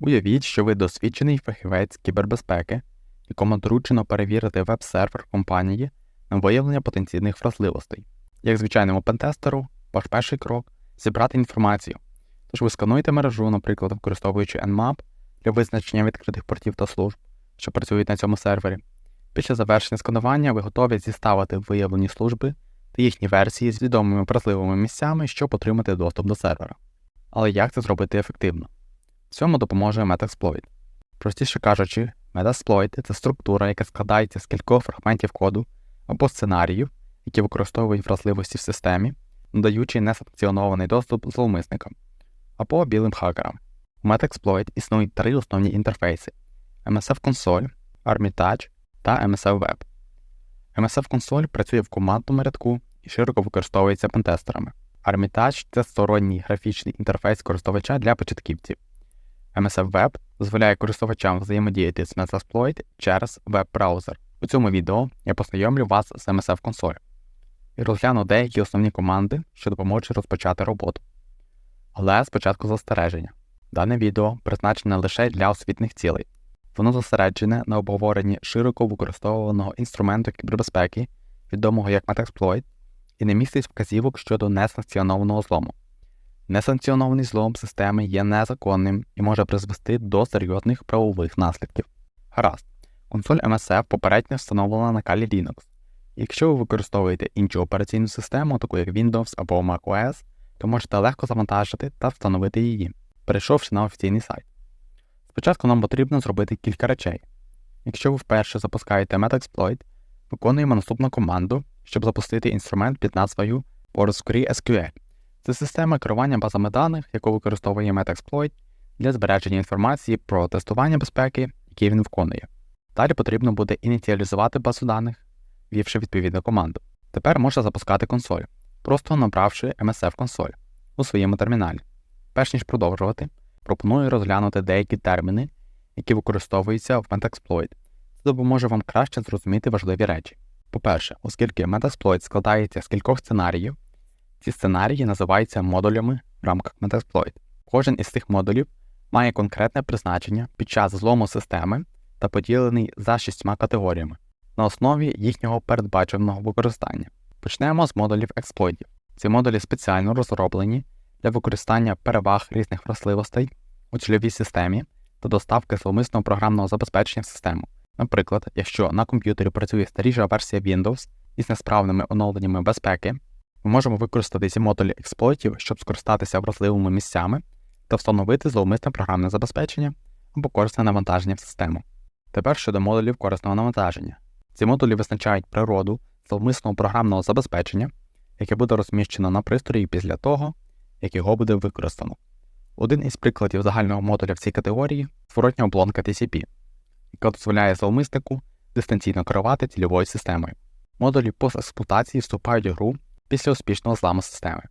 Уявіть, що ви досвідчений фахівець кібербезпеки, якому доручено перевірити веб-сервер компанії на виявлення потенційних вразливостей. Як звичайному пентестеру, ваш перший крок зібрати інформацію. Тож ви скануєте мережу, наприклад, використовуючи Nmap для визначення відкритих портів та служб, що працюють на цьому сервері. Після завершення сканування ви готові зіставити виявлені служби та їхні версії з відомими вразливими місцями, щоб отримати доступ до сервера. Але як це зробити ефективно? Цьому допоможе Metasploit. Простіше кажучи, Metasploit – це структура, яка складається з кількох фрагментів коду або сценаріїв, які використовують вразливості в системі, надаючи несанкціонований доступ зловмисникам або білим хакерам. У Metasploit існують три основні інтерфейси: MSF Console, Armitage та MSF Web. MSF Console працює в командному рядку і широко використовується пентестерами. Armitage – це сторонній графічний інтерфейс користувача для початківців. MSF Web дозволяє користувачам взаємодіяти з Metasploit через веб-браузер. У цьому відео я познайомлю вас з MSF Console і розгляну деякі основні команди, що допоможуть розпочати роботу. Але спочатку застереження. Дане відео призначене лише для освітних цілей. Воно зосереджене на обговоренні широко використовуваного інструменту кібербезпеки, відомого як Metasploit, і не містить вказівок щодо несанкціонованого злому. Несанкціонований злом системи є незаконним і може призвести до серйозних правових наслідків. Гаразд, консоль MSF попередньо встановлена на калі Linux. Якщо ви використовуєте іншу операційну систему, таку як Windows або macOS, то можете легко завантажити та встановити її, перейшовши на офіційний сайт. Спочатку нам потрібно зробити кілька речей. Якщо ви вперше запускаєте Metasploit, виконуємо наступну команду, щоб запустити інструмент під назвою PostgreSQL. Це система керування базами даних, яку використовує Metasploit для збереження інформації про тестування безпеки, які він виконує. Далі потрібно буде ініціалізувати базу даних, ввівши відповідну команду. Тепер можна запускати консоль, просто набравши MSF консоль у своєму терміналі. Перш ніж продовжувати, пропоную розглянути деякі терміни, які використовуються в Metasploit. Це допоможе вам краще зрозуміти важливі речі. По-перше, оскільки Metasploit складається з кількох сценаріїв, ці сценарії називаються модулями в рамках Metasploit. Кожен із цих модулів має конкретне призначення під час злому системи та поділений за шістьма категоріями на основі їхнього передбаченого використання. Почнемо з модулів експлойтів. Ці модулі спеціально розроблені для використання переваг різних вразливостей у цільовій системі та доставки зловмисного програмного забезпечення в систему. Наприклад, якщо на комп'ютері працює старіша версія Windows із несправними оновленнями безпеки, ми можемо використати ці модулі експлойтів, щоб скористатися вразливими місцями та встановити зловмисне програмне забезпечення або корисне навантаження в систему. Тепер щодо модулів корисного навантаження. Ці модулі визначають природу зловмисного програмного забезпечення, яке буде розміщено на пристрої після того, як його буде використано. Один із прикладів загального модуля в цій категорії зворотня облонка TCP, яка дозволяє зловмиснику дистанційно керувати цільовою системою. Модулі постексплуатації вступають у гру після успішного зламу системи.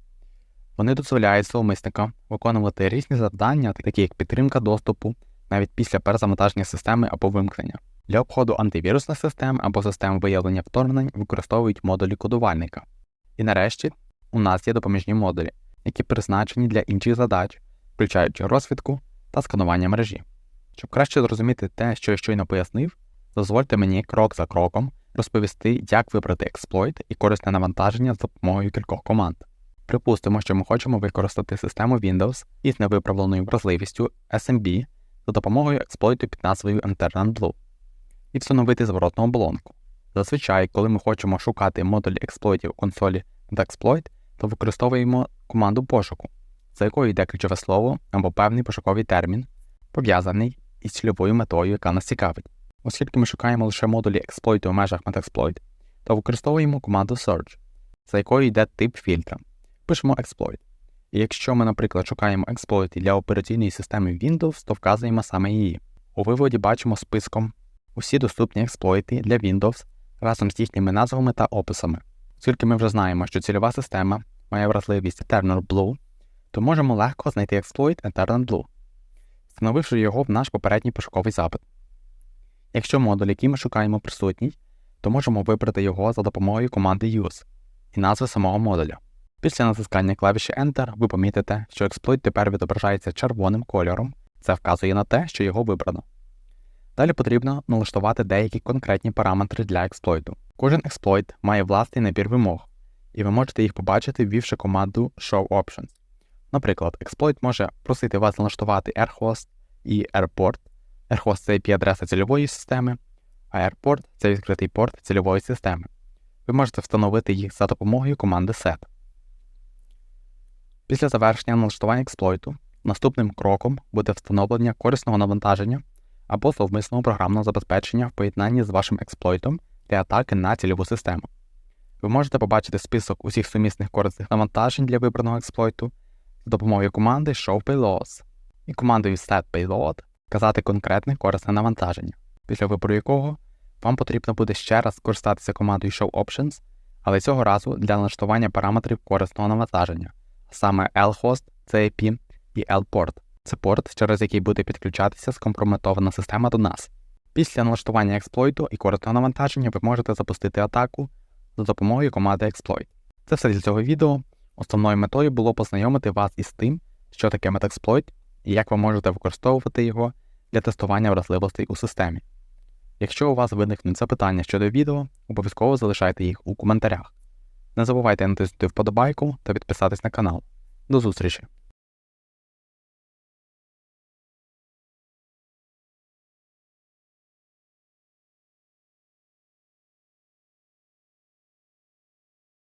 Вони дозволяють зловмисникам виконувати різні завдання, такі як підтримка доступу, навіть після перезавантаження системи або вимкнення. Для обходу антивірусних систем або систем виявлення вторгнень використовують модулі кодувальника. І нарешті у нас є допоміжні модулі, які призначені для інших задач, включаючи розвідку та сканування мережі. Щоб краще зрозуміти те, що я щойно пояснив, дозвольте мені крок за кроком розповісти, як вибрати експлойт і корисне навантаження з допомогою кількох команд. Припустимо, що ми хочемо використати систему Windows із невиправленою вразливістю SMB за допомогою експлойту під назвою Blue і встановити зворотну оболонку. Зазвичай, коли ми хочемо шукати модуль експлойтів у консолі Metasploit, то використовуємо команду пошуку, за якою йде ключове слово або певний пошуковий термін, пов'язаний із цільовою метою, яка нас цікавить. Оскільки ми шукаємо лише модулі експлойту в межах Metasploit, то використовуємо команду Search, за якою йде тип фільтра. Пишемо Exploit. І якщо ми, наприклад, шукаємо експлойти для операційної системи Windows, то вказуємо саме її. У виводі бачимо списком усі доступні експлойти для Windows разом з їхніми назвами та описами. Оскільки ми вже знаємо, що цільова система має вразливість Eternal Blue, то можемо легко знайти експлойт Eternal Blue, встановивши його в наш попередній пошуковий запит. Якщо модуль, який ми шукаємо, присутній, то можемо вибрати його за допомогою команди Use і назви самого модуля. Після натискання клавіші Enter ви помітите, що експлойт тепер відображається червоним кольором. Це вказує на те, що його вибрано. Далі потрібно налаштувати деякі конкретні параметри для експлойту. Кожен експлойт має власний набір вимог, і ви можете їх побачити, ввівши команду Show Options. Наприклад, експлойт може просити вас налаштувати AirHost і AirPort. AirHost це IP-адреса цільової системи, а AirPort це відкритий порт цільової системи. Ви можете встановити їх за допомогою команди Set. Після завершення налаштування експлойту наступним кроком буде встановлення корисного навантаження або зловмисного програмного забезпечення в поєднанні з вашим експлойтом для атаки на цільову систему. Ви можете побачити список усіх сумісних корисних навантажень для вибраного експлойту за допомогою команди Show Payloads і командою Set Payload вказати конкретне корисне навантаження, після вибору якого вам потрібно буде ще раз скористатися командою Show Options, але цього разу для налаштування параметрів корисного навантаження, саме lhost, і lport. Це порт, через який буде підключатися скомпрометована система до нас. Після налаштування експлойту і корисного навантаження ви можете запустити атаку за допомогою команди Exploit. Це все для цього відео. Основною метою було познайомити вас із тим, що таке Metaexploit і як ви можете використовувати його для тестування вразливостей у системі. Якщо у вас виникнуть запитання щодо відео, обов'язково залишайте їх у коментарях. Не забувайте натиснути вподобайку та підписатись на канал. До зустрічі!